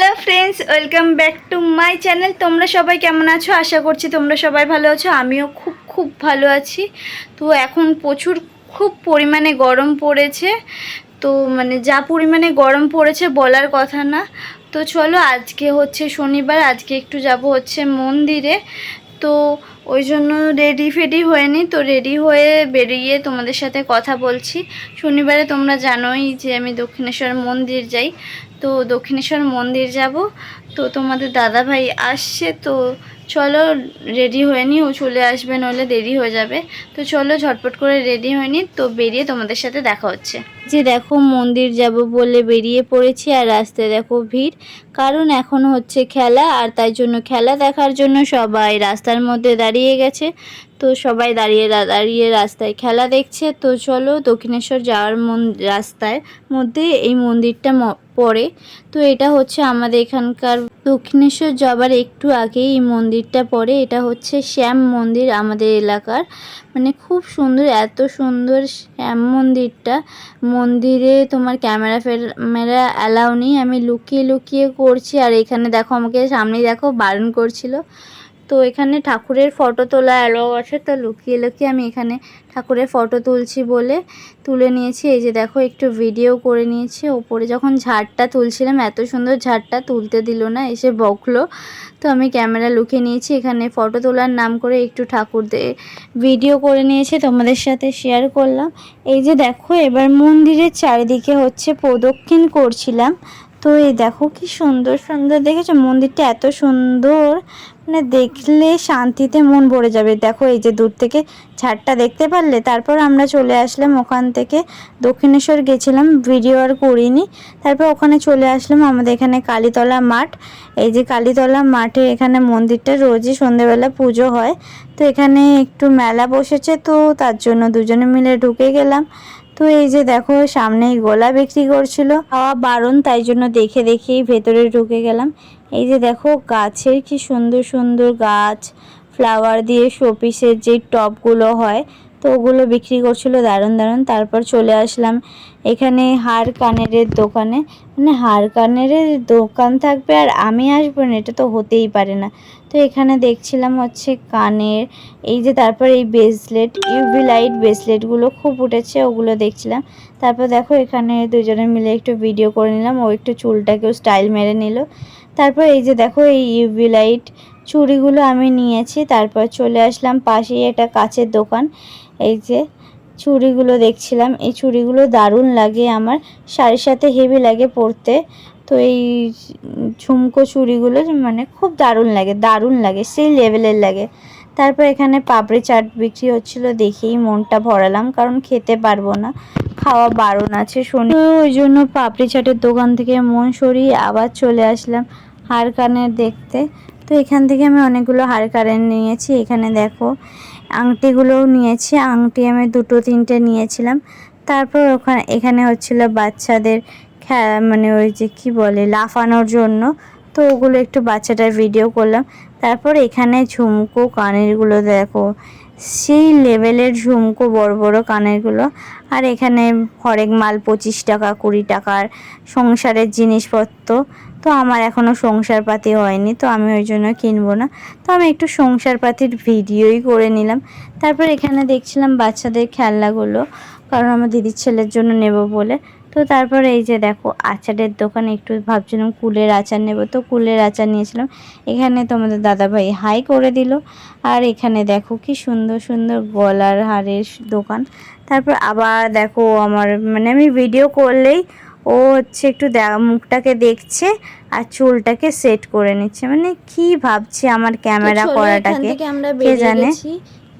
Friends welcome back to my channel তোমরা সবাই কেমন আছো? আশা করছি তোমরা সবাই ভালো আছো। আমিও খুব খুব ভালো আছি। তো এখন প্রচুর, খুব পরিমাণে গরম পড়েছে। তো মানে যা পরিমাণে গরম পড়েছে বলার কথা না। তো চলো, আজকে হচ্ছে শনিবার। আজকে একটু যাব হচ্ছে মন্দিরে। তো ওই জন্য রেডি ফেডি হয়নি। তো রেডি হয়ে বেরিয়ে তোমাদের সাথে কথা বলছি। শনিবারে তোমরা জানোই যে আমি দক্ষিণেশ্বর মন্দির যাই। তো দক্ষিণেশ্বর মন্দির যাব। তো তোমাদের দাদাভাই আসছে, তো চলো রেডি হয়ে নি ও চলে আসবে, নইলে দেরি হয়ে যাবে। তো চলো, ঝটপট করে রেডি হয়ে নি তো বেরিয়ে তোমাদের সাথে দেখা হচ্ছে। যে দেখো, মন্দির যাব বলে বেরিয়ে পড়েছি, আর রাস্তায় দেখো ভিড়। কারণ এখন হচ্ছে খেলা, আর তাই জন্য খেলা দেখার জন্য সবাই রাস্তার মধ্যে দাঁড়িয়ে গেছে। তো সবাই দাঁড়িয়ে দাঁড়িয়ে রাস্তায় খেলা দেখছে। তো চলো দক্ষিণেশ্বর যাওয়ার মন রাস্তায় মধ্যে এই মন্দিরটা পড়ে। তো এটা হচ্ছে আমাদের এখানকার দক্ষিণেশ্বর যাবার একটু আগেই এই মন্দিরটা পড়ে। এটা হচ্ছে শ্যাম মন্দির আমাদের এলাকার। মানে খুব সুন্দর, এত সুন্দর শ্যাম মন্দিরটা। মন্দিরে তোমার ক্যামেরা ফ্যামেরা অ্যালাউ নেই। আমি লুকিয়ে লুকিয়ে করছি। আর এখানে দেখো আমাকে সামনে দেখো বারণ করছিল। তো এখানে ঠাকুরের ফটো তোলা অ্যালাউ আছে, তো লুকিয়ে লুকিয়ে আমি এখানে ঠাকুরের ফটো তুলছি বলে তুলে নিয়েছি। এই যে দেখো, একটু ভিডিও করে নিয়েছি। ওপরে যখন ঝাড়টা তুলছিলাম, এত সুন্দর ঝাড়টা তুলতে দিল না, এসে বকলো। তো আমি ক্যামেরা লুকিয়ে নিয়েছি, এখানে ফটো তোলার নাম করে একটু ঠাকুরদের ভিডিও করে নিয়েছি, তোমাদের সাথে শেয়ার করলাম। এই যে দেখো, এবার মন্দিরের চারিদিকে হচ্ছে প্রদক্ষিণ করছিলাম। তো এই দেখো কি সুন্দর সুন্দর দেখেছ? মন্দিরটা এত সুন্দর মানে দেখলে শান্তিতে মন ভরে যাবে। দেখো এই যে দূর থেকে ঝাড়টা দেখতে পারলে, তারপর আমরা চলে আসলাম ওখান থেকে। দক্ষিণেশ্বর গেছিলাম, ভিডিও আর করিনি। তারপর ওখানে চলে আসলাম আমাদের এখানে কালীতলা মাঠ। এই যে কালীতলা মাঠে এখানে মন্দিরটা রোজই সন্ধেবেলা পুজো হয়। তো এখানে একটু মেলা বসেছে, তো তার জন্য দুজনে মিলে ঢুকে গেলাম। তো এই যে দেখো, সামনেই গোলা বিক্রি করছিল। খাওয়া বারণ, তাই জন্য দেখে দেখেই ভেতরে ঢুকে গেলাম। এই যে দেখো, গাছের কি সুন্দর সুন্দর গাছ। ফ্লাওয়ার দিয়ে শোপিসের যে টপগুলো হয় তো ওগুলো বিক্রি করছিল দারুণ দারুণ। তারপর চলে আসলাম এখানে হার কানের দোকানে। মানে হার কানের দোকান থাকবে আর আমি আসব না, এটা তো হতেই পারে না। তো এখানে দেখছিলাম হচ্ছে কানের, এই যে তারপর এই ব্রেসলেট ইউভি লাইট ব্রেসলেটগুলো খুব উঠেছে, ওগুলো দেখছিলাম। তারপর দেখো এখানে দুজনে মিলে একটু ভিডিও করে নিলাম, ও একটু চুলটাকেও স্টাইল মেরে নিল। তারপর এই যে দেখো এই ইউভি লাইট চুড়িগুলো আমি নিয়েছি, তারপর চলে আসলাম পাশেই একটা কাচের দোকান। এই যে চুড়িগুলো দেখছিলাম, এই চুড়িগুলো দারুণ লাগে আমার শাড়ির সাথে হেভি লাগে পরতে। তো এই ঝুমকো চুড়িগুলো মানে খুব দারুণ লাগে দারুণ লাগে, সেই লেভেলের লাগে। তারপর এখানে পাপড়ি চাট বিক্রি হচ্ছিল দেখেই মনটা ভরালাম, কারণ খেতে পারব না, খাওয়া বারণ আছে শুনি ওই জন্য পাপড়ি চাটের দোকান থেকে মন সরিয়ে আবার চলে আসলাম হার কানের দেখতে। তো এখান থেকে আমি অনেকগুলো হার কারেন্ট নিয়েছি। এখানে দেখো, আংটিগুলোও নিয়েছি। আংটি আমি দুটো, তিনটে নিয়েছিলাম। তারপর ওখানে, এখানে হচ্ছিল বাচ্চাদের মানে ওই যে কি বলে, লাফানোর জন্য। তো ওগুলো একটু বাচ্চাটার ভিডিও করলাম। তারপর এখানে ঝুমকো কানেরগুলো দেখো সেই লেভেলের ঝুমকো বড় বড় কানেরগুলো। আর এখানে হরেক মাল পঁচিশ টাকা, কুড়ি টাকার সংসারের জিনিসপত্র। তো আমার এখনও সংসারপাতি হয়নি, তো আমি ওই জন্য কিনবো না। তো আমি একটু সংসারপাতির ভিডিওই করে নিলাম। তারপর এখানে দেখছিলাম বাচ্চাদের খেলনাগুলো, কারণ আমার দিদির ছেলের জন্য নেব বলে। তো তারপরে এই যে দেখো আচারের দোকানে একটু ভাবছিলাম কুলের আচার নেব। তো কুলের আচার নিয়েছিলাম। এখানে তোমাদের দাদাভাই হাই করে দিল। আর এখানে দেখো কি সুন্দর সুন্দর গলার হারের দোকান। তারপর আবার দেখো আমার মানে আমি ভিডিও করলেই ও হচ্ছে একটু মুখটাকে দেখছে আর চুলটাকে সেট করে নিচ্ছে। মানে কি ভাবছে আমার ক্যামেরা করাটাকে? কে জানে?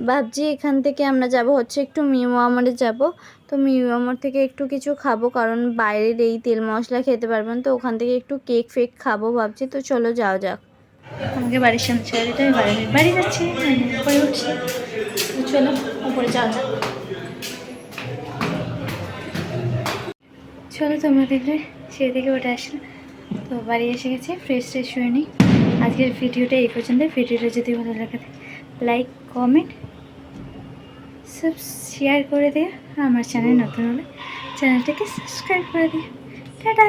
ভাবছি এখান থেকে আমরা যাব, হচ্ছে একটু মিউমামারে যাব। তো মিউমামার থেকে একটু কিছু খাব, কারণ বাইরের এই তেল মশলা খেতে পারবেন। তো ওখান থেকে একটু কেক ফেক খাব ভাবছি, তো চলো যাও যাক। আমাকে বাড়ির সামনে ছেড়ে দিতে বাড়ি বাড়ি যাচ্ছি উপরে উঠছি। চলো, উপরে যাওয়া যাক। চলো তোমাদের সেই দিকে উঠে আসলে তো বাড়ি এসে গেছে ফ্রেশ ট্রেশ হয়ে নিই। আজকের ভিডিওটা এই পর্যন্ত ভিডিওটা যদি ভালো লাগে, লাইক, কমেন্ট সব শেয়ার করে দিও আমার চ্যানেল নতুন হলে চ্যানেলটাকে সাবস্ক্রাইব করে দিও টাটা!